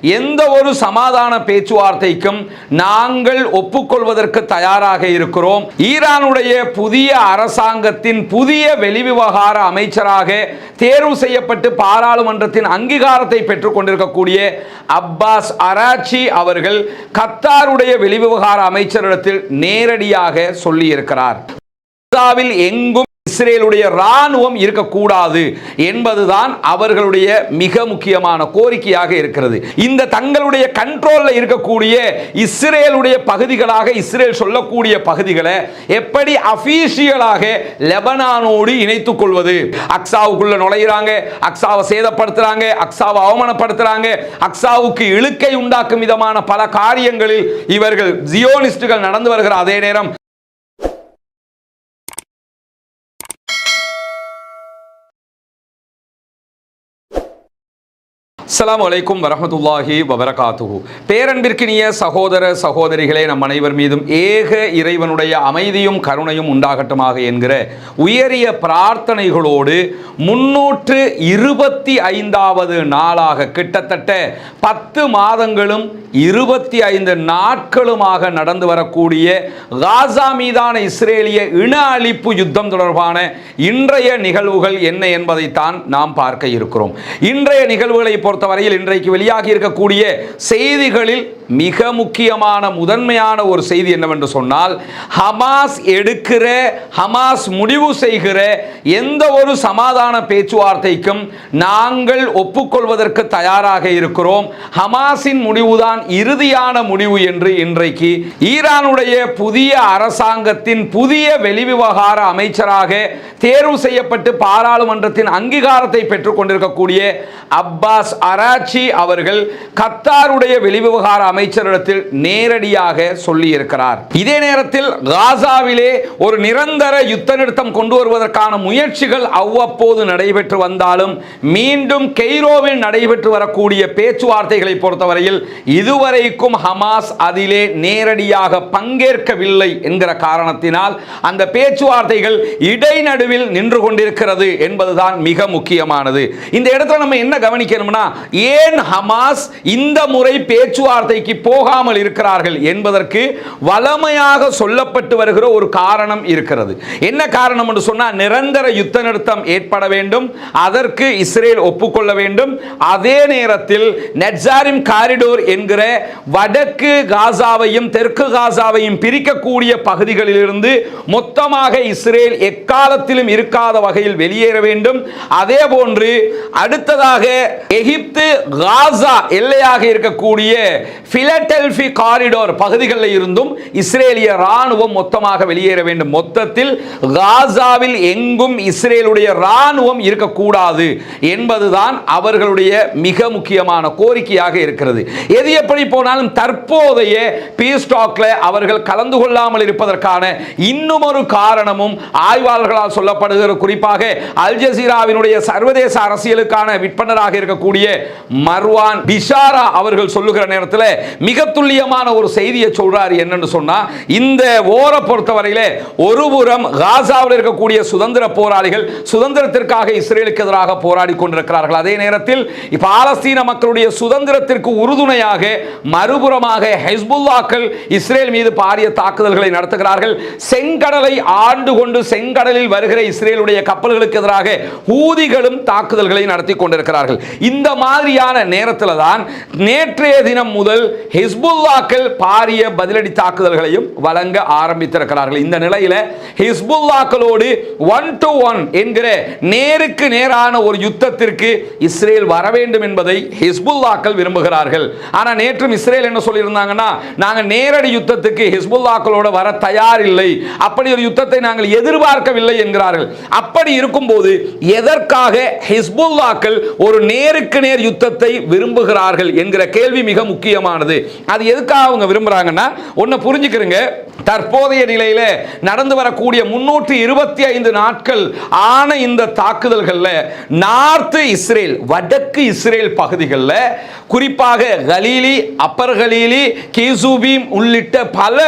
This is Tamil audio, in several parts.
எந்த ஒரு சமாதான பேச்சுவார்த்தைக்கும் நாங்கள் ஒப்புக்கொள்வதற்கு தயாராக இருக்கிறோம். ஈரானுடைய புதிய அரசாங்கத்தின் புதிய வெளிவிவகார அமைச்சராக தேர்வு செய்யப்பட்டு பாராளுமன்றத்தின் அங்கீகாரத்தை பெற்றுக் கொண்டிருக்கக்கூடிய அப்பாஸ் அராச்சி அவர்கள் கத்தாருடைய வெளிவிவகார அமைச்சரிடத்தில் நேரடியாக சொல்லியிருக்கிறார். காசாவில் எங்கும் இஸ்ரேலுடைய ராணுவம் இருக்கக்கூடாது என்பதுதான் அவர்களுடைய மிக முக்கியமான கோரிக்கையாக இருக்கிறது. இந்த தங்களுடைய கண்ட்ரோல்ல இருக்கக்கூடிய இஸ்ரேலுடைய பகுதிகளாக இஸ்ரேல் சொல்லக்கூடிய பகுதிகளை எப்படி அபீஷியலாக லெபனானோடு இணைத்துக் கொள்வது அக்ஸாவுக்குள்ள நுழையிறாங்க அக்ஸாவை சேதப்படுத்துறாங்க அக்ஸாவை அவமானப்படுத்துறாங்க அக்ஸாவுக்கு இழுக்கை உண்டாக்கும் விதமான பல காரியங்களில் இவர்கள் ஜியோனிஸ்டுகள் நடந்து வருகிற அதே நேரம் அஸ்லாம் வலைக்கும் வரஹ்மத்துல்லாஹி வபரகாத்துஹு. பேரன்பிற்கினிய சகோதர சகோதரிகளே நம் அனைவர் மீதும் ஏக இறைவனுடைய அமைதியும் கருணையும் உண்டாகட்டுமாக என்கிற உயரிய பிரார்த்தனைகளோடு முன்னூற்று இருபத்தி ஐந்தாவது நாளாக கிட்டத்தட்ட பத்து மாதங்களும் இருபத்தி ஐந்து நாட்களுமாக நடந்து வரக்கூடிய காசா மீதான இஸ்ரேலிய இன அழிப்பு யுத்தம் தொடர்பான இன்றைய நிகழ்வுகள் என்ன என்பதைத்தான் நாம் பார்க்க இருக்கிறோம். இன்றைய நிகழ்வுகளை பொறுத்த பொறுத்தவரையில் இன்றைக்கு வெளியாகி இருக்கக்கூடிய செய்திகளில் மிக முக்கியமான முதன்மையான ஒரு செய்தி என்னவென்று சொன்னால் ஹமாஸ் எடுக்கிற ஹமாஸ் முடிவு செய்கிற எந்த ஒரு சமாதான பேச்சுவார்த்தைக்கும் நாங்கள் ஒப்புக்கொள்வதற்கு தயாராக இருக்கிறோம். ஹமாஸின் முடிவுதான் இறுதியான முடிவு என்று இன்றைக்கு ஈரானுடைய புதிய அரசாங்கத்தின் புதிய வெளிவிவகார அமைச்சராக தேர்வு செய்யப்பட்டு பாராளுமன்றத்தின் அங்கீகாரத்தை பெற்றுக் கொண்டிருக்கக்கூடிய அப்பாஸ் அராச்சி அவர்கள் கத்தாருடைய வெளிவிவகார அமைச்சரிடத்தில் நேரடியாக சொல்லியிருக்கிறார். இதே நேரத்தில் காசாவிலே ஒரு நிரந்தர யுத்த நிறுத்தம் கொண்டு வருவதற்கான முயற்சிகள் அவ்வப்போது நடைபெற்று வந்தாலும் மீண்டும் கெய்ரோவில் நடைபெற்று வரக்கூடிய பேச்சுவார்த்தைகளை பொறுத்தவரையில் இதுவரைக்கும் ஹமாஸ் அதிலே நேரடியாக பங்கேற்கவில்லை என்கிற காரணத்தினால் அந்த பேச்சுவார்த்தைகள் இடைநடுவில் நின்று கொண்டிருக்கிறது என்பதுதான் மிக முக்கியமானது. இந்த இடத்துல நம்ம என்ன கவனிக்கணும்னா ஏன் ஹமாஸ் இந்த முறை பேச்சுவார்த்தைக்கு போகாமல் இருக்கிறார்கள் என்பதற்கு வளமையாக சொல்லப்பட்டு வருகிற ஒரு காரணம் இருக்கிறது. என்ன காரணம் என்று சொன்னால் நிரந்தர யுத்த நிறுத்தம் ஏற்பட வேண்டும் அதற்கு இஸ்ரேல் ஒப்புக்கொள்ள வேண்டும். அதே நேரத்தில் நெட்சாரிம் காரிடோர் என்கிற வடக்கு காசாவையும் தெற்கு காசாவையும் பிரிக்கக்கூடிய பகுதிகளிலிருந்து மொத்தமாக இஸ்ரேல் எக்காலத்திலும் இருக்காத வகையில் வெளியேற வேண்டும். அதே போன்று அடுத்ததாக எகிப்து காசா எல்லையாக இருக்கக்கூடிய பிலடெல்பி காரிடோர் பகுதிகளில் இருந்தும் இஸ்ரேலிய ராணுவம் மொத்தமாக வெளியேற வேண்டும். மொத்தத்தில் காசாவில் எங்கும் இஸ்ரேலுடைய ராணுவம் இருக்கக்கூடாது என்பதுதான் அவர்களுடைய மிக முக்கியமான கோரிக்கையாக இருக்கிறது. எது எப்படி போனாலும் தற்போதைய பீஸ் டாக்ல அவர்கள் கலந்து கொள்ளாமல் இருப்பதற்கான இன்னும் ஒரு காரணமும் ஆய்வாளர்களால் சொல்லப்படுகிற குறிப்பாக அல் ஜசீராவினுடைய சர்வதேச அரசியலுக்கான விற்பனராக இருக்கக்கூடிய மர்வான் பிஷாரா அவர்கள் சொல்லுகிற நேரத்தில் மிக துல்லியமான ஒரு செய்தியை சொல்றாரு என்னன்னு சொன்னா இந்த ஓர பொறுத்தவரையிலே ஒருபுறம் காசாவில் இருக்கக்கூடிய சுதந்திர போராளிகள் சுதந்திரத்திற்காக இஸ்ரேலுக்கு எதிராக போராடி கொண்டிருக்கிறார்கள். அதே நேரத்தில் பாலஸ்தீன மக்களுடைய சுதந்திரத்திற்கு உறுதுணையாக மறுபுறமாக ஹெஸ்புல்லாக்கள் இஸ்ரேல் மீது பாரிய தாக்குதல்களை நடத்துகிறார்கள். செங்கடலை ஆண்டு கொண்டு செங்கடலில் வருகிற இஸ்ரேலுடைய கப்பல்களுக்கு எதிராக ஊதிகளும் தாக்குதல்களை நடத்தி கொண்டிருக்கிறார்கள். இந்த மாதிரி மாதிரியான நேரத்தில் தான் நேற்றைய தினம் முதல் ஹிஸ்புல்லாக்கள் பாரிய பதிலடி தாக்குதல்களையும் வழங்க ஆரம்பித்திருக்கிறார்கள். இந்த நிலையில் ஹிஸ்புல்லாக்களோடு ஒன் டு ஒன் என்கிற நேருக்கு நேரான ஒரு யுத்தத்திற்கு இஸ்ரேல் வர வேண்டும் என்பதை ஹிஸ்புல்லாக்கள் விரும்புகிறார்கள். ஆனால் நேற்றும் இஸ்ரேல் என்ன சொல்லியிருந்தாங்கன்னா நாங்க நேரடி யுத்தத்துக்கு ஹிஸ்புல்லாக்களோட வர தயார் இல்லை. அப்படி ஒரு யுத்தத்தை நாங்கள் எதிர்பார்க்கவில்லை என்கிறார்கள். அப்படி இருக்கும்போது எதற்காக ஹிஸ்புல்லாக்கள் ஒரு நேருக்கு நேர் யுத்தத்தை விரும்புகிறார்கள் என்கிற கேள்வி மிக முக்கியமானது. அது எதுக்காக அவங்க விரும்புகிறாங்கன்னா ஒன்று புரிஞ்சுக்கிறங்க. தற்போதைய நிலையில நடந்து வரக்கூடிய முன்னூற்றி இருபத்தி ஐந்து நாட்கள் ஆன இந்த தாக்குதல்களில் நார்த்து இஸ்ரேல் வடக்கு இஸ்ரேல் பகுதிகளில் குறிப்பாக கலீலி அப்பர் கலீலி கீசூபீம் உள்ளிட்ட பல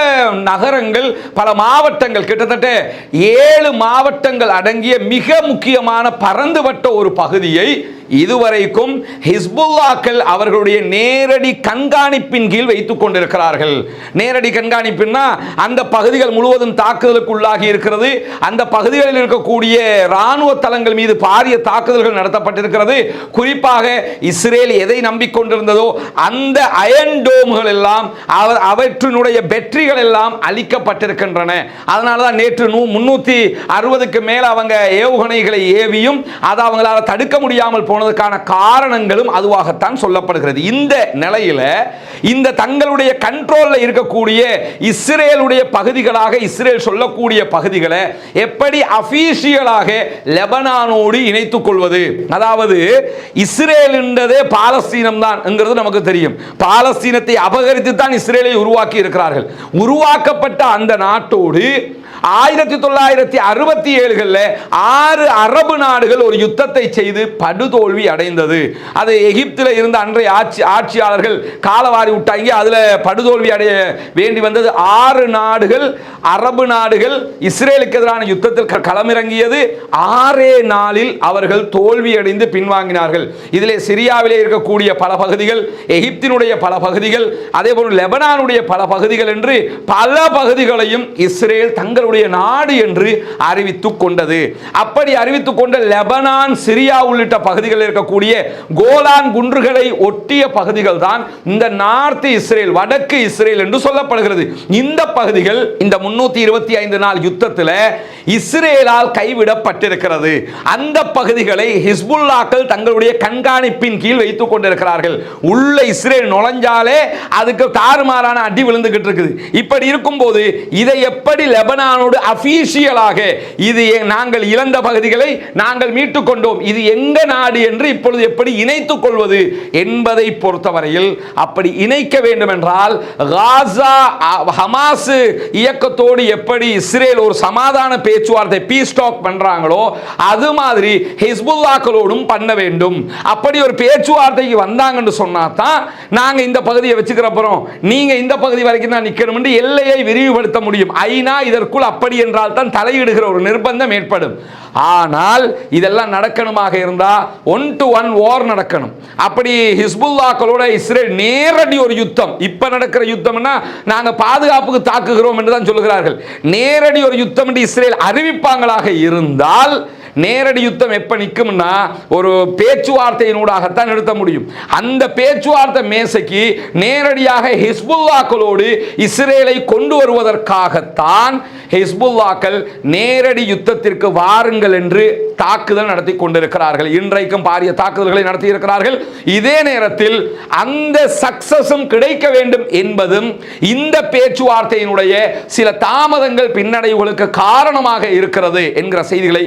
நகரங்கள் பல மாவட்டங்கள் கிட்டத்தட்ட ஏழு மாவட்டங்கள் அடங்கிய மிக முக்கியமான பறந்துபட்ட ஒரு பகுதியை இதுவரைக்கும் ஹிஸ்புல்லாக்கள் அவர்களுடைய நேரடி கண்காணிப்பின் கீழ் வைத்துக் கொண்டிருக்கிறார்கள். நேரடி கண்காணிப்புன்னா அந்த பகுதிகள் முழுவதும் தாக்குதலுக்கு உள்ளாகி இருக்கிறது. அந்த பகுதிகளில் இருக்கக்கூடிய ராணுவ தளங்கள் மீது பாரிய தாக்குதல்கள் நடத்தப்பட்டிருக்கிறது. குறிப்பாக இஸ்ரேல் எதை நம்பிக்கொண்டிருந்ததோ அந்த அயன் டோம்கள் எல்லாம் அவற்றினுடைய வெற்றிகள் எல்லாம் அளிக்கப்பட்டிருக்கின்றன அதனால தான் நேற்று நூ முன்னூற்றி அறுபதுக்கு மேல் அவங்க ஏவுகணைகளை ஏவியும் அதை அவங்களால தடுக்க முடியாமல் போனதுக்கான காரணங்களும் அதுவாகத்தான் சொல்லப்படுகிறது. இந்த நிலையில் இந்த தங்களுடைய கண்ட்ரோலில் இருக்கக்கூடிய இஸ்ரேலுடைய பகுதிகளாக இஸ்ரேல் சொல்லக்கூடிய பகுதிகளை எப்படி அபீஷியலாக லெபனானோடு இணைத்துக் கொள்வது அதாவது இஸ்ரேல் என்றதே பாலஸ்தீனம் தான் நமக்கு தெரியும். பாலஸ்தீனத்தை அபகரித்து தான் இஸ்ரேலை உருவாக்கி இருக்கிறார்கள் உருவாக்கப்பட்ட அந்த நாட்டோடு ஆயிரத்தி தொள்ளாயிரத்தி அறுபத்தி ஏழுகளில் ஆறு அரபு நாடுகள் ஒரு யுத்தத்தை செய்து படுதோல்வி அடைந்தது. அது எகிப்தில் இருந்த அன்றைய ஆட்சி ஆட்சியாளர்கள் காலவாரி விட்டாங்க. அதில் படுதோல்வி அடைய வேண்டி வந்தது. ஆறு நாடுகள் அரபு நாடுகள் இஸ்ரேலுக்கு எதிரான யுத்தத்தில் க- களமிறங்கியது. ஆறே நாளில் அவர்கள் தோல்வியடைந்து பின்வாங்கினார்கள். இதிலே சிரியாவிலே இருக்கக்கூடிய பல பகுதிகள் எகிப்தினுடைய பல பகுதிகள் அதே போல் லெபனானுடைய பல பகுதிகள் என்று பல பகுதிகளையும் இஸ்ரேல் தங்களுடைய அவர்களுடைய நாடு என்று அறிவித்துக் கொண்டது. அப்படி அறிவித்துக் கொண்ட லெபனான் சிரியா உள்ளிட்ட பகுதிகளில் இருக்கக்கூடிய கோலான் குன்றுகளை ஒட்டிய பகுதிகள் தான் இந்த நார்த் இஸ்ரேல் வடக்கு இஸ்ரேல் என்று சொல்லப்படுகிறது. இந்த பகுதிகள் இந்த முன்னூத்தி இருபத்தி ஐந்து நாள் யுத்தத்தில் இஸ்ரேலால் கைவிடப்பட்டிருக்கிறது. அந்த பகுதிகளை ஹிஸ்புல்லாக்கள் தங்களுடைய கண்காணிப்பின் கீழ் வைத்துக் கொண்டிருக்கிறார்கள். உள்ள இஸ்ரேல் நுழைஞ்சாலே அதுக்கு தாறுமாறான அடி விழுந்துகிட்டு இருக்குது. இப்படி இருக்கும்போது இதை எப்படி லெபனான் லெபனானோடு அஃபீஷியலாக இது நாங்கள் இழந்த பகுதிகளை நாங்கள் மீட்டுக் கொண்டோம். இது எங்க நாடு என்று இப்பொழுது எப்படி இணைத்துக் கொள்வது என்பதை பொறுத்தவரையில் அப்படி இணைக்க வேண்டும் என்றால் காசா அ- ஹமாஸ் இயக்கத்தோடு எப்படி இஸ்ரேல் ஒரு சமாதான பேச்சுவார்த்தை பீஸ் டாக் பண்றாங்களோ அது மாதிரி ஹிஸ்புல்லாக்களோடும் பண்ண வேண்டும். அப்படி ஒரு பேச்சுவார்த்தைக்கு வந்தாங்கன்னு சொன்னா தான் நாங்க இந்த பகுதியை வச்சுக்கிற போறோம் நீங்க இந்த பகுதி வரைக்கும் தான் நிக்கணும் எல்லையை விரிவுபடுத்த முடியும். ஐநா இதற்குள் அப்படி என்றால் தான் தலையிடுகிற ஒரு நிர்பந்தம் ஏற்படும். ஆனால் இதெல்லாம் நடக்கணுமாக இருந்தால் ஒன் டு ஒன் ஓர் நடக்கணும். அப்படி ஹிஸ்புல்லாக்களோட இஸ்ரேல் நேரடி ஒரு யுத்தம். இப்போ நடக்கிற யுத்தம்னா நாங்கள் பாதுகாப்புக்கு தாக்குகிறோம் என்று தான் சொல்லுகிறார்கள். நேரடி ஒரு யுத்தம் என்று இஸ்ரேல் அறிவிப்பாங்களாக இருந்தால் நேரடி யுத்தம் எப்ப நிற்கும்னா ஒரு பேச்சுவார்த்தையினூடாகத்தான் நிறுத்த முடியும். அந்த பேச்சுவார்த்தை மேசைக்கு நேரடியாக ஹிஸ்புல்லாக்களோடு இஸ்ரேலை கொண்டு வருவதற்காகத்தான் ஹிஸ்புல்லாக்கள் நேரடி யுத்தத்திற்கு வாருங்கள் என்று தாக்குதல் நடத்தி கொண்டிருக்கிறார்கள். இன்றைக்கும் பாரிய தாக்குதல்களை நடத்தி இருக்கிறார்கள் இதே நேரத்தில் அந்த சக்சஸும் கிடைக்க வேண்டும் என்பதும் இந்த பேச்சுவார்த்தையினுடைய சில தாமதங்கள் பின்னடைவுகளுக்கு காரணமாக இருக்கிறது என்கிற செய்திகளை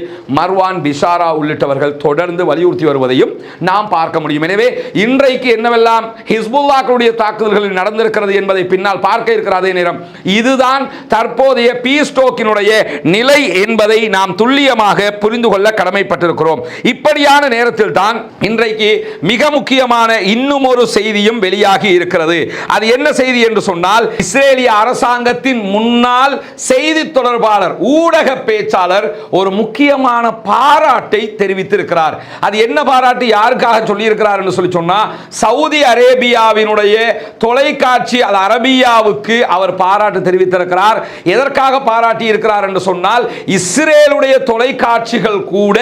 மர்வான் பிஷாரா உள்ளிட்டவர்கள் தொடர்ந்து வலியுறுத்தி வருவதையும் நாம் பார்க்க முடியும். எனவே இன்றைக்கு என்னவெல்லாம் ஹிஸ்புல்லாக்களுடைய தாக்குதல்கள் நடந்திருக்கிறது என்பதை பின்னால் பார்க்க இருக்கிற அதே நேரம் இதுதான் தற்போதைய பீஸ்டோக்கினுடைய நிலை என்பதை நாம் துல்லியமாக புரிந்து கொள்ள கடமைப்பட்டிருக்கிறோம். இப்படியான நேரத்தில் தான் இன்றைக்கு மிக முக்கியமான இன்னும் ஒரு செய்தியும் வெளியாகி இருக்கிறது. அது என்ன செய்தி என்று சொன்னால் இஸ்ரேலிய அரசாங்கத்தின் முன்னாள் செய்தி தொடர்பாளர் ஊடக பேச்சாளர் ஒரு முக்கியமான பாராட்டை தெரிவித்திருக்கிறார். அது என்ன பாராட்டு? யாருக்காக சொல்லியிருக்கிறார் என்று சொல்லி சொன்னால் சவுதி அரேபியாவினுடைய தொலைக்காட்சி அது அரபியாவுக்கு அவர் பாராட்டு தெரிவித்திருக்கிறார். எதற்காக பாராட்டி இருக்கிறார் என்று சொன்னால் இஸ்ரேலுடைய தொலைக்காட்சிகள் கூட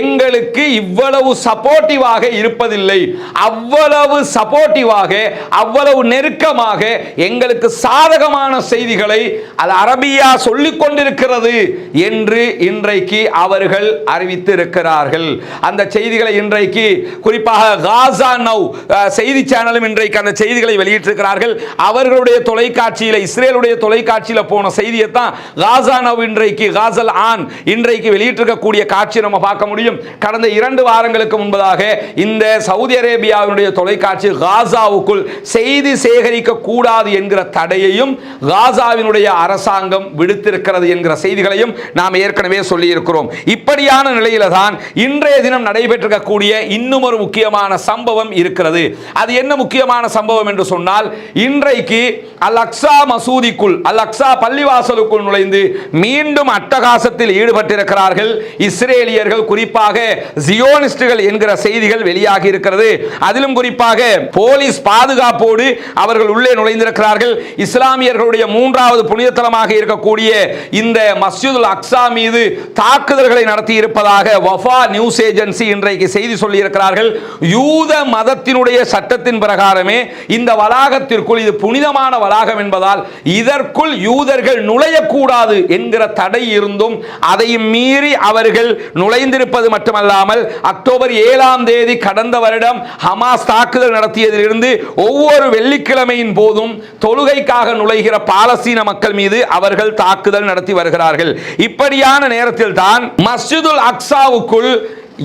எங்களுக்கு இவ்வளவு சப்போர்ட்டிவாக இருப்பதில்லை. அவ்வளவு சப்போர்ட்டிவாக அவ்வளவு நெருக்கமாக எங்களுக்கு சாதகமான செய்திகளை அது அரபியா சொல்லிக் கொண்டிருக்கிறது என்று இன்றைக்கு அவர்கள் அறிவித்து இருக்கிறார்கள் அந்த செய்திகளை இன்றைக்கு குறிப்பாக காசா நவ் செய்தி சேனலும் இன்றைக்கு அந்த செய்திகளை வெளியிட்டிருக்கிறார்கள். அவர்களுடைய தொலைக்காட்சியில் இஸ்ரேலுடைய தொலைக்காட்சியில் போன செய்தியை தான் காசா நவ் இன்றைக்கு காசல் ஆன் இன்றைக்கு வெளியிட்டிருக்கக்கூடிய காட்சி நம்ம பார்க்க முடியும். கடந்த இரண்டு வாரங்களுக்கு முன்பதாக இந்த சவுதி அரேபியாவினுடைய தொலைக்காட்சி காசாவுக்குள் செய்தி சேகரிக்க கூடாது என்கிற தடையையும் காசாவினுடைய அரசாங்கம் விடுத்திருக்கிறது என்கிற செய்திகளையும் நாம் ஏற்கனவே சொல்லியிருக்கிறோம். இப்படி இப்படியான நிலையில தான் இன்றைய தினம் நடைபெற்றிருக்கக்கூடிய இன்னும் ஒரு முக்கியமான சம்பவம் இருக்கிறது. அது என்ன முக்கியமான சம்பவம் என்று சொன்னால் இன்றைக்கு அல் அக்ஸா மசூதிக்குள் அல் அக்ஸா பள்ளிவாசலுக்குள் நுழைந்து மீண்டும் அட்டகாசத்தில் ஈடுபட்டிருக்கிறார்கள். இஸ்ரேலியர்கள் குறிப்பாக ஜியோனிஸ்டுகள் என்கிற செய்திகள் வெளியாகி இருக்கிறது. அதிலும் குறிப்பாக போலீஸ் பாதுகாப்போடு அவர்கள் உள்ளே நுழைந்திருக்கிறார்கள். இஸ்லாமியர்களுடைய மூன்றாவது புனிதத்தலமாக இருக்கக்கூடிய இந்த மஸ்ஜிதுல் அக்ஸா மீது தாக்குதல்களை நடத்தி இருப்பதாக வஃபா நியூஸ் ஏஜென்சி இன்றைக்கு செய்தி சொல்லி இருக்கிறார்கள் யூத மதத்தினுடைய சட்டத்தின் பிரகாரமே இந்த வளாகத்திற்குள் இது புனிதமான வளாகம் என்பதால் இதற்குள் யூதர்கள் நுழையக்கூடாது என்கிற தடை இருந்தும் அதையும் மீறி அவர்கள் நுழைந்திருப்பது மட்டுமல்லாமல் அக்டோபர் ஏழாம் தேதி கடந்த வருடம் ஹமாஸ் தாக்குதல் நடத்தியதிலிருந்து ஒவ்வொரு வெள்ளிக்கிழமையின் போதும் தொழுகைக்காக நுழைகிற பாலஸ்தீன மக்கள் மீது அவர்கள் தாக்குதல் நடத்தி வருகிறார்கள். இப்படியான நேரத்தில் தான் மஸ்ஜிதுல் அக்ஸாவுக்குள்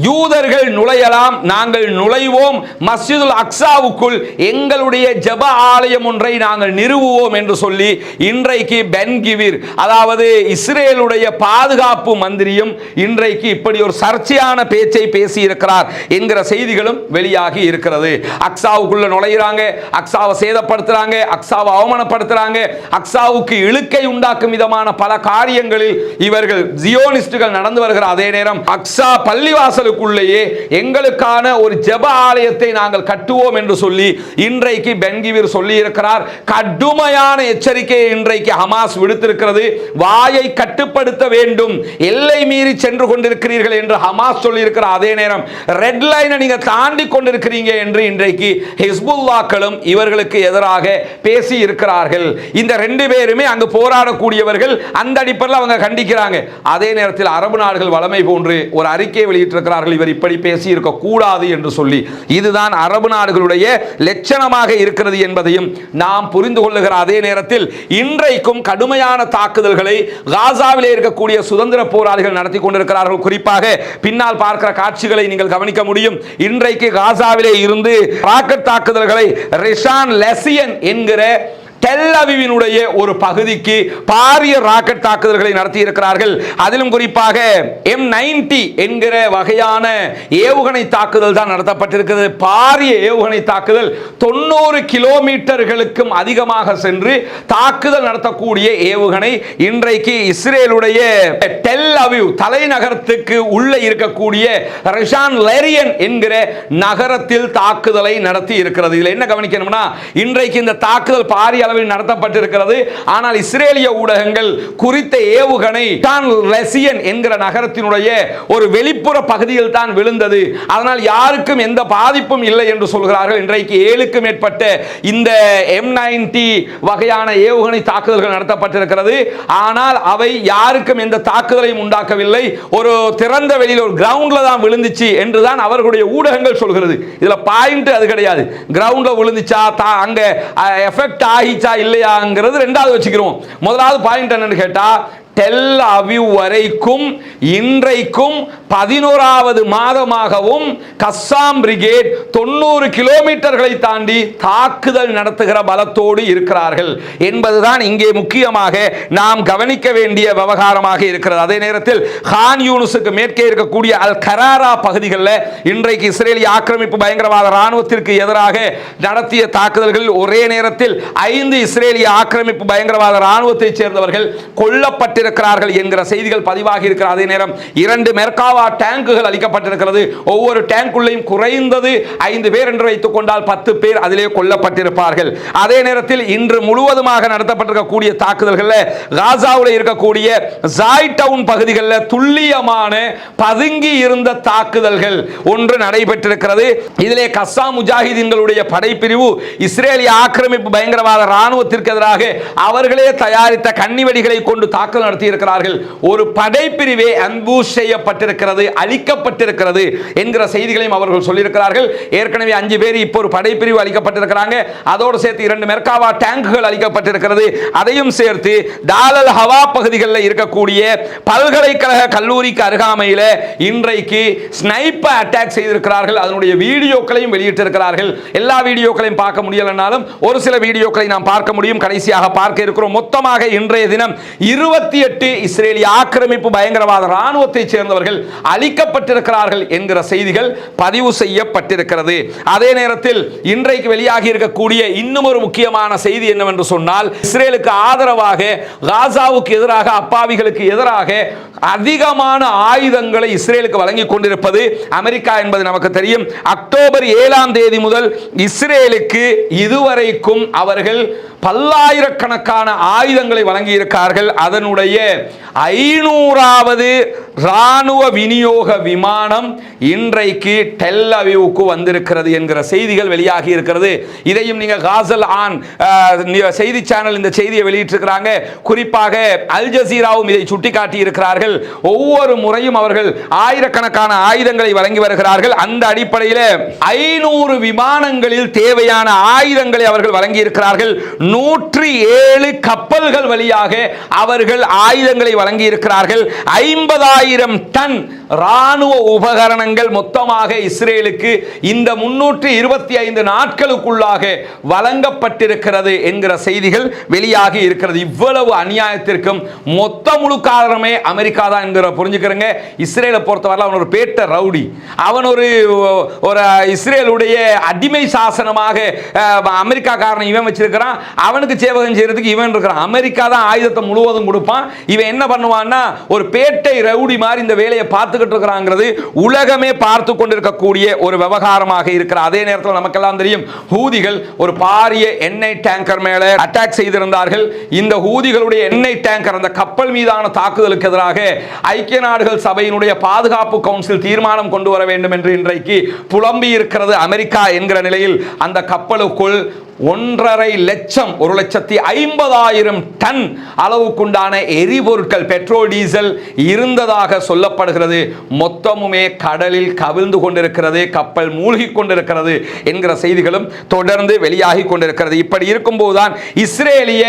யூதர்கள் நுழையலாம் நாங்கள் நுழைவோம். மஸ்ஜிதுல் அக்ஸாவுக்குள் எங்களுடைய ஜப ஆலயம் ஒன்றை நாங்கள் நிறுவுவோம் என்று சொல்லி இன்றைக்கு பென்கிவிர். அதாவது இஸ்ரேலுடைய பாதுகாப்பு மந்திரியும் இன்றைக்கு இப்படி ஒரு சர்ச்சையான பேச்சை பேசியிருக்கிறார் என்கிற செய்திகளும் வெளியாகி இருக்கிறது. அக்ஸாவுக்குள்ள நுழையிறாங்க அக்ஸாவை சேதப்படுத்துறாங்க அக்ஸாவை அவமானப்படுத்துறாங்க. அக்ஸாவுக்கு இழுக்கை உண்டாக்கும் விதமான பல காரியங்களில் இவர்கள் ஜியோனிஸ்டுகள் நடந்து வருகிற அதே நேரம் அக்ஸா பள்ளிவாசல் வாசலுக்குள்ளேயே எங்களுக்கான ஒரு ஜப ஆலயத்தை நாங்கள் கட்டுவோம் என்று சொல்லி இன்றைக்கு பென்கிவிர் சொல்லி இருக்கிறார் கடுமையான எச்சரிக்கையை இன்றைக்கு ஹமாஸ் விடுத்திருக்கிறது. வாயை கட்டுப்படுத்த வேண்டும். எல்லை மீறி சென்று கொண்டிருக்கிறீர்கள் என்று ஹமாஸ் சொல்லி இருக்கிற அதே நேரம் ரெட் லைனை நீங்க தாண்டி கொண்டிருக்கிறீங்க என்று இன்றைக்கு ஹிஸ்புல்லாக்களும் இவர்களுக்கு எதிராக பேசி இருக்கிறார்கள் இந்த ரெண்டு பேருமே அங்கு போராடக்கூடியவர்கள். அந்த அடிப்படையில் அவங்க கண்டிக்கிறாங்க. அதே நேரத்தில் அரபு நாடுகள் வளமை போன்று ஒரு அறிக்கையை வெளியிட்டிருக்கிறார் வெளியிட்டிருக்கிறார்கள் இவர் இப்படி பேசி இருக்கக்கூடாது என்று சொல்லி. இதுதான் அரபு நாடுகளுடைய லட்சணமாக இருக்கிறது என்பதையும் நாம் புரிந்து கொள்ளுகிற அதே நேரத்தில் இன்றைக்கும் கடுமையான தாக்குதல்களை காசாவிலே இருக்கக்கூடிய சுதந்திர போராளிகள் நடத்தி கொண்டிருக்கிறார்கள். குறிப்பாக பின்னால் பார்க்கிற காட்சிகளை நீங்கள் கவனிக்க முடியும். இன்றைக்கு காசாவிலே இருந்து ராக்கெட் தாக்குதல்களை ரிஷான் லெசியன் என்கிற டெல்லவிவினுடைய ஒரு பகுதிக்கு பாரிய ராக்கெட் தாக்குதல்களை நடத்தி இருக்கிறார்கள் அதிலும் குறிப்பாக எம் நைன்டி என்கிற வகையான ஏவுகணை தாக்குதல் தான் நடத்தப்பட்டிருக்கிறது. பாரிய ஏவுகணை தாக்குதல் தொண்ணூறு கிலோமீட்டர்களுக்கும் அதிகமாக சென்று தாக்குதல் நடத்தக்கூடிய ஏவுகணை இன்றைக்கு இஸ்ரேலுடைய டெல் அவிவ் தலைநகரத்துக்கு உள்ளே இருக்கக்கூடிய ரஷான் லெரியன் என்கிற நகரத்தில் தாக்குதலை நடத்தி இருக்கிறது இதில் என்ன கவனிக்கணும்னா இன்றைக்கு இந்த தாக்குதல் பாரிய அளவில் நடத்தப்பட்டிருக்கிறது. ஆனால் இஸ்ரேலிய ஊடகங்கள் குறித்த ஏவுகணை டான் லெசியன் என்கிற நகரத்தினுடைய ஒரு வெளிப்புற பகுதியில் தான் விழுந்தது. அதனால் யாருக்கும் எந்த பாதிப்பும் இல்லை என்று சொல்கிறார்கள். இன்றைக்கு ஏழுக்கும் மேற்பட்ட இந்த எம் நைன்டி வகையான ஏவுகணை தாக்குதல்கள் நடத்தப்பட்டிருக்கிறது. ஆனால் அவை யாருக்கும் எந்த தாக்குதலையும் உண்டாக்கவில்லை. ஒரு திறந்த வெளியில் ஒரு கிரவுண்டில் தான் விழுந்துச்சு என்று தான் அவர்களுடைய ஊடகங்கள் சொல்கிறது. இதுல பாயிண்ட் அது கிடையாது. கிரவுண்டில் விழுந்துச்சா அங்கே அங்க எஃபெக்ட் ஆயிடுச்சா இல்லையாங்கிறது ரெண்டாவது வச்சுக்கிறோம். முதலாவது பாயிண்ட் என்னன்னு கேட்டா டெல் அவிவ் வரைக்கும் இன்றைக்கும் பதினோராவது மாதமாகவும் கஸ்ஸாம் பிரிகேட் தொண்ணூறு கிலோமீட்டர்களை தாண்டி தாக்குதல் நடத்துகிற பலத்தோடு இருக்கிறார்கள். என்பதுதான் இங்கே முக்கியமாக நாம் கவனிக்க வேண்டிய விவகாரமாக இருக்கிறது. அதே நேரத்தில் ஹான் யூனுஸுக்கு மேற்கே இருக்கக்கூடிய அல் கராரா பகுதிகளில் இன்றைக்கு இஸ்ரேலிய ஆக்கிரமிப்பு பயங்கரவாத ராணுவத்திற்கு எதிராக நடத்திய தாக்குதல்களில் ஒரே நேரத்தில் ஐந்து இஸ்ரேலிய ஆக்கிரமிப்பு பயங்கரவாத ராணுவத்தைச் சேர்ந்தவர்கள் கொல்லப்பட்டிருக்கிறார்கள் என்கிற செய்திகள் பதிவாகி இருக்கிற அதே நேரம் இரண்டு மெர்காவா டேங்குகள் அளிக்கப்பட்டிருக்கிறது. ஒவ்வொரு டேங்குள்ளையும் குறைந்தது ஐந்து பேர் என்று வைத்துக் கொண்டால் பத்து பேர் அதிலே கொல்லப்பட்டிருப்பார்கள். அதே நேரத்தில் இன்று முழுவதுமாக நடத்தப்பட்டிருக்கக்கூடிய தாக்குதல்களில் காசாவில் இருக்கக்கூடிய ஜாய் டவுன் பகுதிகளில் துல்லியமான பதுங்கி இருந்த தாக்குதல்கள் ஒன்று நடைபெற்றிருக்கிறது. இதிலே கசா முஜாஹிதீன்களுடைய படைப்பிரிவு இஸ்ரேலிய ஆக்கிரமிப்பு பயங்கரவாத ராணுவத்திற்கு எதிராக அவர்களே தயாரித்த கன்னிவெடிகளை கொண்டு தாக்குதல் பயன்படுத்தி இருக்கிறார்கள் ஒரு படைப்பிரிவே அன்பு செய்யப்பட்டிருக்கிறது அழிக்கப்பட்டிருக்கிறது என்கிற செய்திகளையும் அவர்கள் சொல்லியிருக்கிறார்கள். ஏற்கனவே அஞ்சு பேர் இப்போ ஒரு படைப்பிரிவு அளிக்கப்பட்டிருக்கிறாங்க. அதோடு சேர்த்து இரண்டு மெர்காவா டேங்குகள் அளிக்கப்பட்டிருக்கிறது. அதையும் சேர்த்து தாலல் ஹவா பகுதிகளில் இருக்கக்கூடிய பல்கலைக்கழக கல்லூரிக்கு அருகாமையில் இன்றைக்கு ஸ்னைப்பர் அட்டாக் செய்திருக்கிறார்கள். அதனுடைய வீடியோக்களையும் வெளியிட்டிருக்கிறார்கள். எல்லா வீடியோக்களையும் பார்க்க முடியலனாலும் ஒரு சில வீடியோக்களை நாம் பார்க்க முடியும். கடைசியாக பார்க்க இருக்கிறோம். மொத்தமாக இன்றைய தினம் இருபத்தி பதினெட்டு இஸ்ரேலிய ஆக்கிரமிப்பு பயங்கரவாத இராணுவத்தைச் சேர்ந்தவர்கள் அழிக்கப்பட்டிருக்கிறார்கள் என்கிற செய்திகள் பதிவு செய்யப்பட்டிருக்கிறது. அதே நேரத்தில் இன்றைக்கு வெளியாகி இருக்கக்கூடிய இன்னும் ஒரு முக்கியமான செய்தி என்னவென்று சொன்னால் இஸ்ரேலுக்கு ஆதரவாக காசாவுக்கு எதிராக அப்பாவிகளுக்கு எதிராக அதிகமான ஆயுதங்களை இஸ்ரேலுக்கு வழங்கி கொண்டிருப்பது அமெரிக்கா என்பது நமக்கு தெரியும். அக்டோபர் ஏழாம் தேதி முதல் இஸ்ரேலுக்கு இதுவரைக்கும் அவர்கள் பல்லாயிரக்கணக்கான ஆயுதங்களை வழங்கியிருக்கார்கள். அதனுடைய ஐநூறாவது ராணுவ விநியோக விமானம் இன்றைக்கு டெல் அவிவுக்கு வந்திருக்கிறது என்கிற செய்திகள் வெளியாகி இருக்கிறது. இதையும் நீங்க காசல் ஆன் செய்தி சேனல் இந்த செய்தியை வெளியிட்டிருக்கிறாங்க. குறிப்பாக அல் ஜசீராவும் இதை சுட்டிக்காட்டி இருக்கிறார்கள். ஒவ்வொரு முறையும் அவர்கள் ஆயிரக்கணக்கான ஆயுதங்களை வழங்கி வருகிறார்கள். அந்த அடிப்படையில் ஐநூறு விமானங்களில் தேவையான ஆயுதங்களை அவர்கள் வழங்கி இருக்கிறார்கள் நூற்றி ஏழு கப்பல்கள் வழியாக அவர்கள் ஆயுதங்களை வழங்கி இருக்கிறார்கள் ஐம்பதாயிரம் டன் ராணுவ உபகரணங்கள் மொத்தமாக இஸ்ரேலுக்கு இந்த முன்னூற்றி இருபத்தி ஐந்து நாட்களுக்குள்ளாக வழங்கப்பட்டிருக்கிறது என்கிற செய்திகள் வெளியாகி இருக்கிறது. இவ்வளவு அநியாயத்திற்கும் மொத்த முழு காரணமே அமெரிக்கா தான் என்கிற புரிஞ்சுக்கிறங்க. இஸ்ரேலை பொறுத்தவரை அவன் ஒரு பேட்ட ரவுடி. அவன் ஒரு ஒரு இஸ்ரேலுடைய அடிமை சாசனமாக அமெரிக்கா காரணம் இவன் வச்சிருக்கிறான். அவனுக்கு சேவகம் செய்யறதுக்கு இவன் இருக்கிறான். அமெரிக்கா தான் ஆயுதத்தை முழுவதும் கொடுப்பான். இவன் என்ன பண்ணுவான்னா ஒரு பேட்டை ரவுடி மாதிரி இந்த வேலையை பார்த்து வாழ்ந்துகிட்டு இருக்கிறாங்கிறது உலகமே பார்த்து கொண்டிருக்கக்கூடிய ஒரு விவகாரமாக இருக்கிற அதே நேரத்தில் நமக்கெல்லாம் தெரியும் ஹூதிகள் ஒரு பாரிய எண்ணெய் டேங்கர் மேலே அட்டாக் செய்திருந்தார்கள். இந்த ஹூதிகளுடைய எண்ணெய் டேங்கர் அந்த கப்பல் மீதான தாக்குதலுக்கு எதிராக ஐக்கிய நாடுகள் சபையினுடைய பாதுகாப்பு கவுன்சில் தீர்மானம் கொண்டு வர வேண்டும் என்று இன்றைக்கு புலம்பி இருக்கிறது அமெரிக்கா என்கிற நிலையில் அந்த கப்பலுக்குள் ஒன்றரை லட்சம் ஒரு லட்சத்தி ஐம்பதாயிரம் டன் அளவுக்குண்டான எரிபொருட்கள் பெட்ரோல் டீசல் இருந்ததாக சொல்லப்படுகிறது. மொத்தமுமே கடலில் கவிழ்ந்து கொண்டிருக்கிறது கப்பல் மூழ்கி கொண்டிருக்கிறது என்கிற செய்திகளும் தொடர்ந்து வெளியாகி கொண்டிருக்கிறது. இப்படி இருக்கும்போதுதான் இஸ்ரேலிய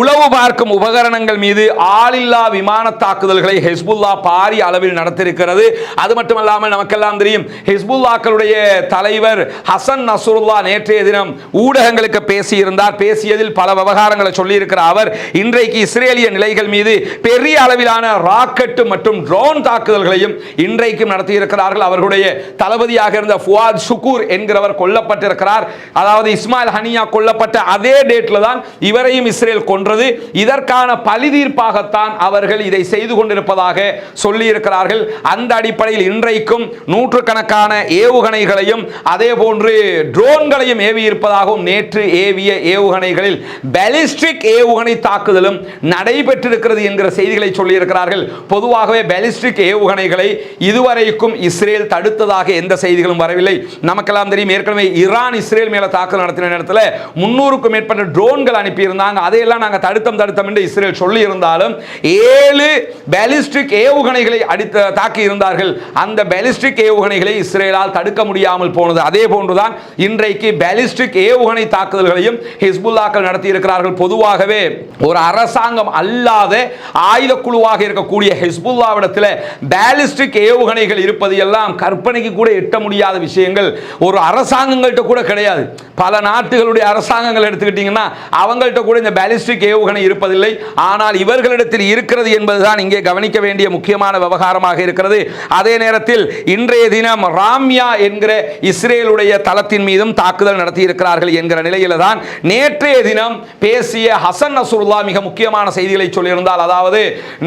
உளவு பார்க்கும் உபகரணங்கள் மீது ஆளில்லா விமான தாக்குதல்களை ஹெஸ்புல்லா பாரிய அளவில் நடத்திருக்கிறது அது மட்டுமல்லாமல் நமக்கெல்லாம் தெரியும் ஹிஸ்புல்லாக்களுடைய தலைவர் ஹசன் நசுருல்லா நேற்றைய தினம் ஊடகங்களுக்கு பேசியிருந்தார். பேசியதில் பல விவகாரங்களை சொல்லியிருக்கிற அவர் இன்றைக்கு இஸ்ரேலிய நிலைகள் மீது பெரிய அளவிலான ராக்கெட் மற்றும் ட்ரோன் தாக்குதல்களையும் இன்றைக்கும் நடத்தியிருக்கிறார்கள். அவர்களுடைய தளபதியாக இருந்த ஃபுவாத் சுகூர் என்கிறவர் கொல்லப்பட்டிருக்கிறார். அதாவது இஸ்மாயில் ஹனியா கொல்லப்பட்ட அதே டேட்ல தான் இவரையும் இஸ்ரேல் கொன்றது. இதற்கான பழி தீர்ப்பாகத்தான் அவர்கள் இதை செய்து கொண்டிருப்பதாக சொல்லி இருக்கிறார்கள் அந்த அடிப்படையில் இன்றைக்கும் நூற்றுக்கணக்கான ஏவுகணைகளையும் அதே போன்று ட்ரோன்களையும் ஏவி இருப்பதாகவும் நேற்று ஏவிய ஏவுகணைகளில் பேலிஸ்டிக் ஏவுகணை தாக்குதலும் நடைபெற்றிருக்கிறது என்கிற செய்திகளை சொல்லியிருக்கிறார்கள். பொதுவாகவே பேலிஸ்டிக் ஏவுகணைகளை இதுவரைக்கும் இஸ்ரேல் தடுத்ததாக எந்த செய்திகளும் வரவில்லை. நமக்கெல்லாம் தெரியும் ஏற்கனவே ஈரான் இஸ்ரேல் மேல தாக்குதல் நடத்தின நேரத்தில் முன்னூறுக்கும் மேற்பட்ட ட்ரோன்கள் அனுப்பியிருந்தாங்க. அதையெல்லாம் நாங்கள் தடுத்தம் தடுத்தம் என்று இஸ்ரேல் சொல்லி இருந்தாலும் ஏழு பேலிஸ்டிக் ஏவுகணைகளை அடித்த தாக்கி இருந்தார்கள் அந்த பேலிஸ்டிக் ஏவுகணைகளை இஸ்ரேலால் தடுக்க முடியாமல் போனது. அதே போன்றுதான் இன்றைக்கு பேலிஸ்டிக் ஏவுகணை தாக்குதல்களையும் ஹிஸ்புல்லாக்கள் நடத்தி இருக்கிறார்கள் பொதுவாகவே ஒரு அரசாங்கம் அல்லாத ஆயுத குழுவாக இருக்கக்கூடிய ஹிஸ்புல்லாவிடத்தில் பேலிஸ்டிக் ஏவுகணைகள் இருப்பது எல்லாம் கற்பனைக்கு கூட எட்ட முடியாத விஷயங்கள். ஒரு அரசாங்கங்கள்ட்ட கூட கிடையாது. பல நாட்டுகளுடைய அரசாங்கங்கள் எடுத்துக்கிட்டீங்கன்னா அவங்கள்ட்ட கூட இந்த பேலிஸ்டிக் ஏவுகணை இருப்பதில்லை. ஆனால் இவர்களிடத்தில் இருக்கிறது என்பதுதான் இங்கே கவனிக்க வேண்டிய முக்கியமான விவகாரமாக இருக்கிறது. அதே நேரத்தில் இன்றைய தினம் ராம்யா என்கிற இஸ்ரேலுடைய தளத்தின் மீதும் தாக்குதல் நடத்தி இருக்கிறார்கள் என்கிற நிலையில தான் நேற்றைய தினம் பேசிய ஹசன் நசுருல்லா மிக முக்கியமான செய்திகளை சொல்லியிருந்தால் அதாவது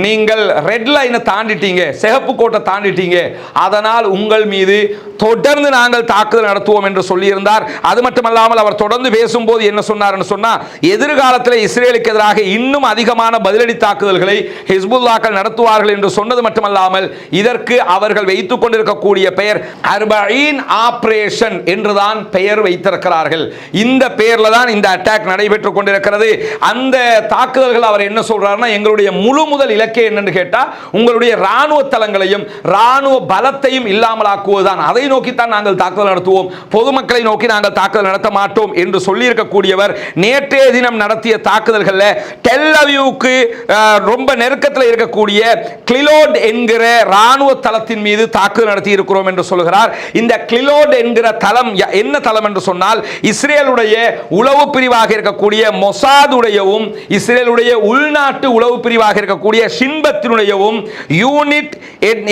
நீங்கள் ரெட் லைனை தாண்டிட்டீங்க சிகப்பு கோட்டை தாண்டிட்டீங்க அதனால் உங்கள் மீது தொடர்ந்து நாங்கள் தாக்குதல் நடத்துவோம் என்று சொல்லியிருந்தார். அது மட்டுமல்லாமல் அவர் தொடர்ந்து பேசும்போது என்ன சொன்னார் சொன்னால் எதிர்காலத்தில் இஸ்ரேலுக்கு எதிராக இன்னும் அதிகமான பதிலடி தாக்குதல்களை ஹிஸ்புல்லாக்கள் நடத்துவார்கள் என்று சொன்னது மட்டுமல்லாமல் இதற்கு அவர்கள் வைத்துக் கொண்டிருக்கக்கூடிய பெயர் அர்பஈன் ஆபரேஷன் என்றுதான் பெயர் வைத்திருக்கிறார்கள். இந்த பேர்ல தான் இந்த அட்டாக் நடைபெற்றுக் கொண்டிருக்கிறது. அந்த தாக்குதல்கள் அவர் என்ன சொல்றாருன்னா எங்களுடைய முழு முதல் இலக்கே என்னன்னு கேட்டா உங்களுடைய ராணுவ தளங்களையும் ராணுவ பலத்தையும் இல்லாமலாக்குவதுதான். அதை நோக்கித்தான் நாங்கள் தாக்குதல் நடத்துவோம். பொதுமக்களை நோக்கி நாங்கள் தாக்குதல் நடத்த மாட்டோம் என்று சொல்லியிருக்கக்கூடியவர் நேற்றைய தினம் நடத்திய தாக்குதல்களில் டெல்லவியூக்கு ரொம்ப நெருக்கத்தில் இருக்கக்கூடிய கிளிலோட் என்கிற ராணுவ தளத்தின் மீது தாக்குதல் நடத்தி இருக்கிறோம் என்று சொல்கிறார் இந்த கிளிலோட் என்கிற தளம் என்ன தளம் என்று சொன்னால் இஸ்ரேலுடைய ஈரானுடைய உளவு பிரிவாக இருக்கக்கூடிய மொசாதுடையவும் இஸ்ரேலுடைய உள்நாட்டு உளவு பிரிவாக இருக்கக்கூடிய ஷின்பத்தினுடையவும் யூனிட்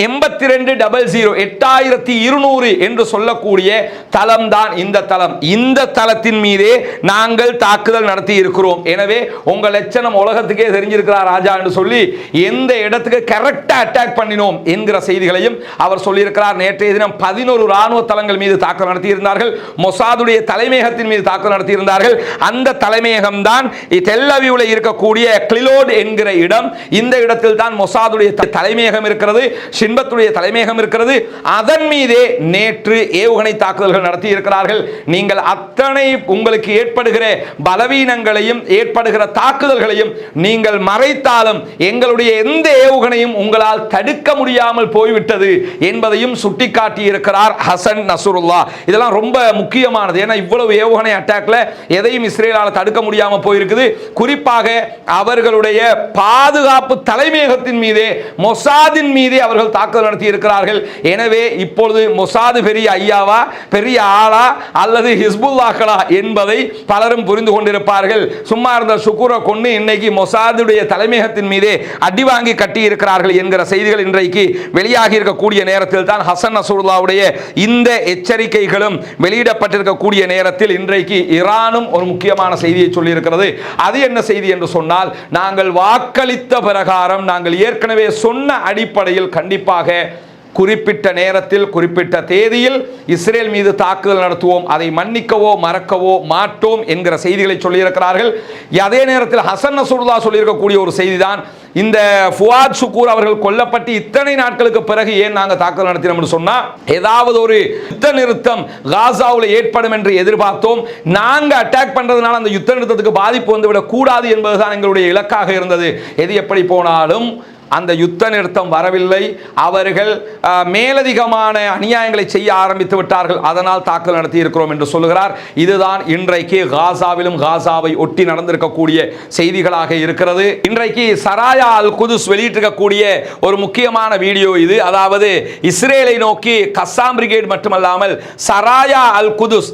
எண்பத்தி ரெண்டு டபுள் ஜீரோ எட்டாயிரத்தி இருநூறு என்று சொல்லக்கூடிய தளம் தான் இந்த தளம். இந்த தளத்தின் மீதே நாங்கள் தாக்குதல் நடத்தி இருக்கிறோம். எனவே உங்க லட்சணம் உலகத்துக்கே தெரிஞ்சிருக்கிறார் ராஜா என்று சொல்லி எந்த இடத்துக்கு கரெக்டா அட்டாக் பண்ணினோம் என்கிற செய்திகளையும் அவர் சொல்லியிருக்கிறார். நேற்றைய தினம் பதினோரு ராணுவ தளங்கள் மீது தாக்குதல் நடத்தியிருந்தார்கள். மொசாதுடைய தலைமையகத்தின் மீது தாக்குதல் நடத்தியிருந்தார்கள். அந்த தலைமையகம் தான் தெல்லவியூல இருக்கக்கூடிய கிளிலோட் என்கிற இடம். இந்த இடத்தில் தான் மொசாதுடைய தலைமையகம் இருக்கிறது சின்பத்துடைய தலைமையகம் இருக்கிறது. அதன் மீதே நேற்று ஏவுகணை தாக்குதல்கள் நடத்தி இருக்கிறார்கள் நீங்கள் அத்தனை உங்களுக்கு ஏற்படுகிற பலவீனங்களையும் ஏற்படுகிற தாக்குதல்களையும் நீங்கள் மறைத்தாலும் எங்களுடைய எந்த ஏவுகணையும் உங்களால் தடுக்க முடியாமல் போய்விட்டது என்பதையும் சுட்டிக்காட்டி இருக்கிறார் ஹசன் நசுருல்லா. இதெல்லாம் ரொம்ப முக்கியமானது. ஏன்னா இவ்வளவு ஏவுகணை அட்டாக்ல எதையும் இஸ்ரேலால் தடுக்க முடியாம போயிருக்குது. குறிப்பாக அவர்களுடைய பாதுகாப்பு தலைமையகத்தின் மீதே மொசாதின் மீதே அவர்கள் தாக்குதல் நடத்தி இருக்கிறார்கள் எனவே இப்பொழுது மொசாது பெரிய ஐயாவா பெரிய ஆளா அல்லது ஹிஸ்புல்லாக்களா என்பதை பலரும் புரிந்து கொண்டிருப்பார்கள். சும்மா இருந்த சுக்குரை கொண்டு இன்னைக்கு மொசாதுடைய தலைமையகத்தின் மீதே அடி வாங்கி கட்டி இருக்கிறார்கள் என்கிற செய்திகள் இன்றைக்கு வெளியாகி இருக்கக்கூடிய நேரத்தில் தான் ஹசன் நசூல்லாவுடைய இந்த எச்சரிக்கைகளும் வெளியிடப்பட்டிருக்கக்கூடிய நேரத்தில் இன்றைக்கு ஈரானும் ஒரு முக்கியமான செய்தியை சொல்லியிருக்கிறது. அது என்ன செய்தி என்று சொன்னால் நாங்கள் வாக்களித்த பிரகாரம் நாங்கள் ஏற்கனவே சொன்ன அடிப்படையில் கண்டிப்பாக குறிப்பிட்ட நேரத்தில் குறிப்பிட்ட தேதியில் இஸ்ரேல் மீது தாக்குதல் நடத்துவோம் அதை மன்னிக்கவோ மறக்கவோ மாட்டோம் என்கிற செய்திகளை சொல்லியிருக்கிறார்கள். அதே நேரத்தில் ஹசன் நசூர்லா சொல்லியிருக்கக்கூடிய ஒரு செய்திதான் இந்த ஃபுவாத் சுக்கூர் அவர்கள் கொல்லப்பட்டு இத்தனை நாட்களுக்கு பிறகு ஏன் நாங்கள் தாக்குதல் நடத்தினோம்னு சொன்னால் ஏதாவது ஒரு யுத்த நிறுத்தம் காசாவில் ஏற்படும் என்று எதிர்பார்த்தோம். நாங்கள் அட்டாக் பண்ணுறதுனால அந்த யுத்த நிறுத்தத்துக்கு பாதிப்பு வந்துவிடக் கூடாது என்பதுதான் எங்களுடைய இலக்காக இருந்தது. எது எப்படி போனாலும் அந்த யுத்த நிறுத்தம் வரவில்லை. அவர்கள் மேலதிகமான அநியாயங்களை செய்ய ஆரம்பித்து விட்டார்கள். அதனால் தாக்குதல் நடத்தி இருக்கிறோம் என்று சொல்லுகிறார். இதுதான் இன்றைக்கு காசாவிலும் காசாவை ஒட்டி நடந்திருக்கக்கூடிய செய்திகளாக இருக்கிறது. இன்றைக்கு சராயா அல் குதுஸ் வெளியிட்டிருக்கக்கூடிய ஒரு முக்கியமான வீடியோ இது. அதாவது இஸ்ரேலை நோக்கி கஸ்ஸாம் பிரிகேட் மட்டுமல்லாமல் சராயா அல் குதுஸ்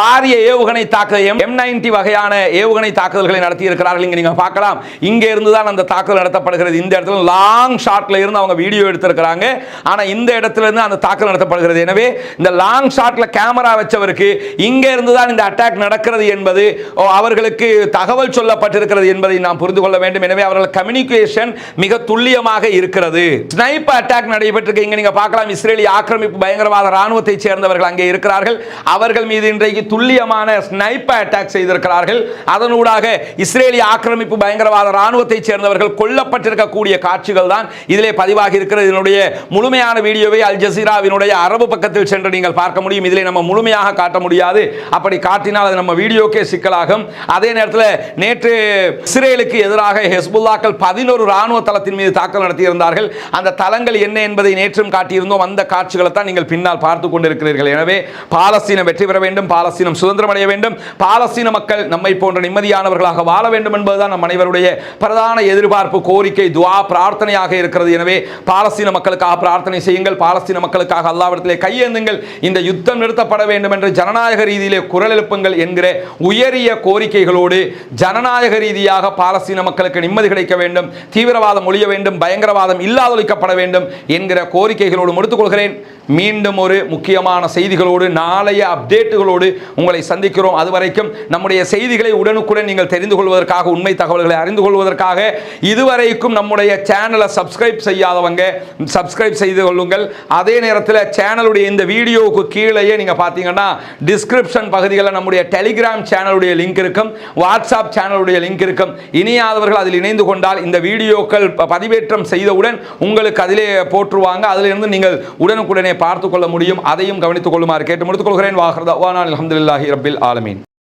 பாரிய ஏவுகணை தாக்குதல் எம் நைன்டி வகையான ஏவுகணை தாக்குதல்களை நடத்தி இருக்கிறார்கள் இங்கே நீங்கள் பார்க்கலாம். இங்கே இருந்து தான் அந்த தாக்குதல் நடத்தப்படுகிறது. இந்த இடத்துல லாங் ஷாட்டில் இருந்து அவங்க வீடியோ எடுத்திருக்கிறாங்க. ஆனால் இந்த இடத்துல இருந்து அந்த தாக்குதல் நடத்தப்படுகிறது. எனவே இந்த லாங் ஷாட்டில் கேமரா வச்சவருக்கு இங்கே இருந்து தான் இந்த அட்டாக் நடக்கிறது என்பது ஓ, அவர்களுக்கு தகவல் சொல்லப்பட்டிருக்கிறது என்பதை நாம் புரிந்து கொள்ள வேண்டும். எனவே அவர்கள் கம்யூனிகேஷன் மிக துல்லியமாக இருக்கிறது. ஸ்னைப்பர் அட்டாக் நடைபெற்றிருக்கு. இங்கே நீங்க பார்க்கலாம் இஸ்ரேலி ஆக்கிரமிப்பு பயங்கரவாத ராணுவத்தை சேர்ந்தவர்கள் அங்கே இருக்கிறார்கள். அவர்கள் மீது இன்றைக்கு துல்லியமான ஸ்னைப்பர் அட்டாக் செய்திருக்கிறார்கள். அதனூடாக இஸ்ரேலி ஆக்கிரமிப்பு பயங்கரவாத ராணுவத்தை சேர்ந்தவர்கள் கொல்லப்பட்டிருக்கக்கூடிய இருக்கக்கூடிய காட்சிகள் தான் இதிலே பதிவாகி இருக்கிறது. இதனுடைய முழுமையான வீடியோவை அல் ஜசீராவினுடைய அரபு பக்கத்தில் சென்று நீங்கள் பார்க்க முடியும். இதிலே நம்ம முழுமையாக காட்ட முடியாது. அப்படி காட்டினால் அது நம்ம வீடியோக்கே சிக்கலாகும். அதே நேரத்தில் நேற்று இஸ்ரேலுக்கு எதிராக ஹெஸ்புல்லாக்கள் பதினோரு ராணுவ தளத்தின் மீது தாக்கல் நடத்தியிருந்தார்கள். அந்த தளங்கள் என்ன என்பதை நேற்றும் காட்டியிருந்தோம். அந்த காட்சிகளை தான் நீங்கள் பின்னால் பார்த்து கொண்டிருக்கிறீர்கள். எனவே பாலஸ்தீனம் வெற்றி பெற வேண்டும். பாலஸ்தீனம் சுதந்திரம் அடைய வேண்டும். பாலஸ்தீன மக்கள் நம்மை போன்ற நிம்மதியானவர்களாக வாழ வேண்டும் என்பதுதான் நம் அனைவருடைய பிரதான எதிர்பார்ப்பு கோரிக்கை துவா பிரார்த்தனையாக இருக்கிறது. எனவே பாலஸ்தீன மக்களுக்காக பிரார்த்தனை செய்யுங்கள். பாலஸ்தீன மக்களுக்காக அல்லாவிடத்திலே கையேந்துங்கள். இந்த யுத்தம் நிறுத்தப்பட வேண்டும் என்று ஜனநாயக ரீதியிலே குரல் எழுப்புங்கள் என்கிற உயரிய கோரிக்கைகளோடு ஜனநாயக ரீதியாக பாலஸ்தீன மக்களுக்கு நிம்மதி கிடைக்க வேண்டும். தீவிரவாதம் ஒழிய வேண்டும். பயங்கரவாதம் இல்லாதொழிக்கப்பட வேண்டும் என்கிற கோரிக்கைகளோடு முடித்துக்கொள்கிறேன் மீண்டும் ஒரு முக்கியமான செய்திகளோடு நாளைய அப்டேட்டுகளோடு உங்களை சந்திக்கிறோம். அதுவரைக்கும் நம்முடைய செய்திகளை உடனுக்குடன் நீங்கள் தெரிந்து கொள்வதற்காக உண்மை தகவல்களை அறிந்து கொள்வதற்காக இதுவரைக்கும் நம்முடைய சேனலை சப்ஸ்கிரைப் செய்யாதவங்க சப்ஸ்கிரைப் செய்து கொள்ளுங்கள். அதே நேரத்தில் சேனலுடைய இந்த வீடியோவுக்கு கீழேயே நீங்கள் பார்த்தீங்கன்னா டிஸ்கிரிப்ஷன் பகுதிகளில் நம்முடைய டெலிகிராம் சேனலுடைய லிங்க் இருக்கும். வாட்ஸ்அப் சேனலுடைய லிங்க் இருக்கும். இனியாதவர்கள் அதில் இணைந்து கொண்டால் இந்த வீடியோக்கள் ப- பதிவேற்றம் செய்தவுடன் உங்களுக்கு அதிலே போற்றுவாங்க. அதிலிருந்து நீங்கள் உடனுக்குடனே பார்த்துக்கொள்ள முடியும். அதையும் கவனித்துக் கொள்ளுமாறு கேட்டு முடித்துக் கொள்கிறேன். வாஹர்தா. அலமதுல்லாஹி ரபில் ஆலமீன்.